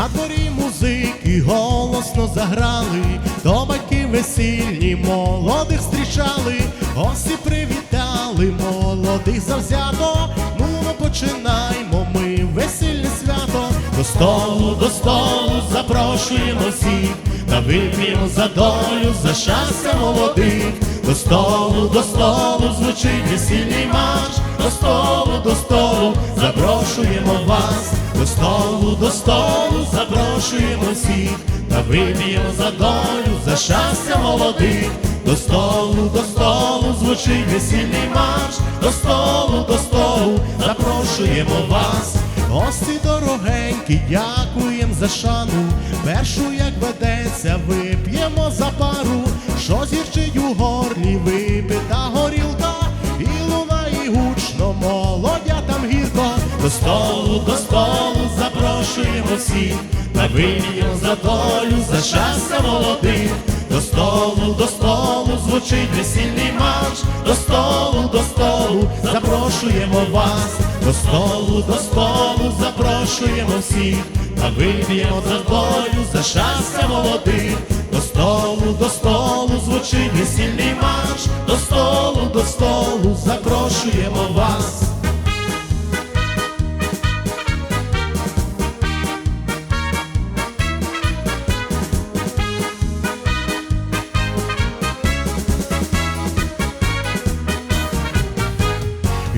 На дворі музики голосно заграли, до батьки весільні молодих зустрічали, гості привітали молодих завзято. Ну ми починаємо ми весільне свято. До столу, до столу запрошуємо всіх, та вип'ємо за долю, за щастя молодих. До столу, до столу звучить весільний марш, до столу, до столу запрошуємо вас, до столу, до столу запрошуємо всіх, та вип'ємо за долю, за щастя молодих. До столу, до столу звучить весільний марш, до столу, до столу запрошуємо вас. Гості дорогенькі, дякуєм за шану. Першу, як ведеться, вип'ємо за пару, До столу, до столу запрошуємо всіх, та вип'ємо за долю, за щастя молодих. До столу, до столу звучить весільний марш, до столу, до столу запрошуємо вас, до столу, до столу запрошуємо всіх, та вип'ємо за долю, за щастя молодих, до столу, до столу звучить весільний марш, до столу, до столу запрошуємо вас.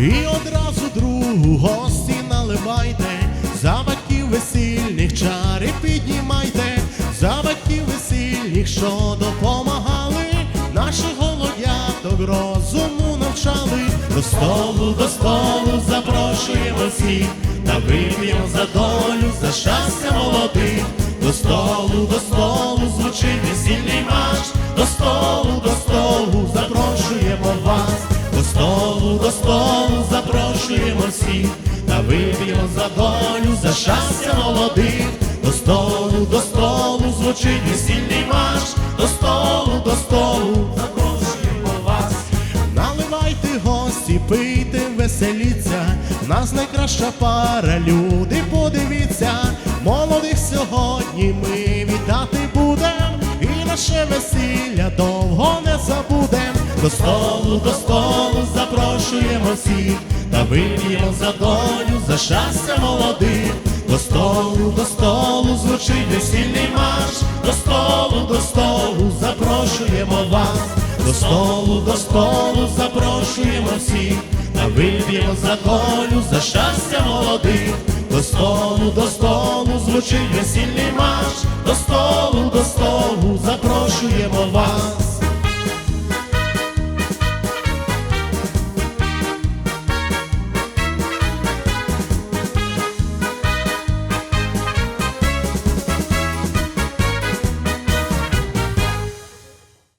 І одразу другу гості наливайте, за батьків весільних чари піднімайте, за батьків весільних, що допомагали, наших голодяток розуму навчали, до столу, до столу запрошуємо всіх, та вип'ємо за долю, за щастя молодих, до столу, до столу всіх, та вип'ємо за долю, за щастя молодих, до столу, до столу звучить весільний марш, до столу, до столу запрошуємо вас. Наливайте гості, пийте, веселіться, в нас найкраща пара, люди, подивіться, молодих сьогодні ми вітати будем, і наше весілля довго не забудем. До столу, до столу запрошуємо всіх, та вип'ємо за долю, за щастя молодих. До столу, до столу звучить весільний марш, до столу, до столу запрошуємо вас, до столу, до столу запрошуємо всіх, та вип'ємо за долю, за щастя молодих. До столу, до столу звучить весільний марш, до столу, до столу запрошуємо вас.